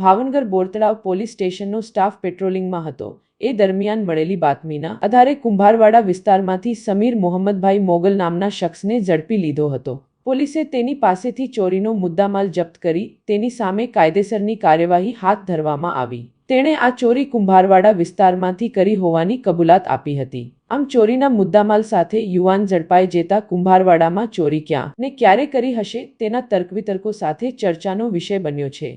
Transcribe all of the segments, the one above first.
Bhavnagar Bortalav police સ્ટેશનનો staff પેટ્રોલિંગમાં હતો. એ દરમિયાન મળેલી બાતમીના આધારે કુંભારવાડા વિસ્તારમાંથી સમીર મોહમ્મદભાઈ મોગલ નામના શખ્સને ઝડપી લીધો હતો. પોલીસે તેની પાસેથી ચોરીનો મુદ્દામાલ જપ્ત કરી તેની સામે કાયદેસરની કાર્યવાહી હાથ ધરવામાં આવી. તેણે આ ચોરી કુંભારવાડા વિસ્તારમાંથી કરી હોવાની કબૂલાત આપી હતી. આમ ચોરીના મુદ્દામાલ સાથે યુવાન ઝડપાઈ જતા કુંભારવાડામાં ચોરી ક્યાં ને ક્યારે કરી હશે તેના તર્કવિતર્કો સાથે ચર્ચાનો વિષય બન્યો છે.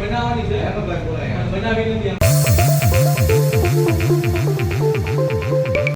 બનાવવાની. છે. બનાવી નથી.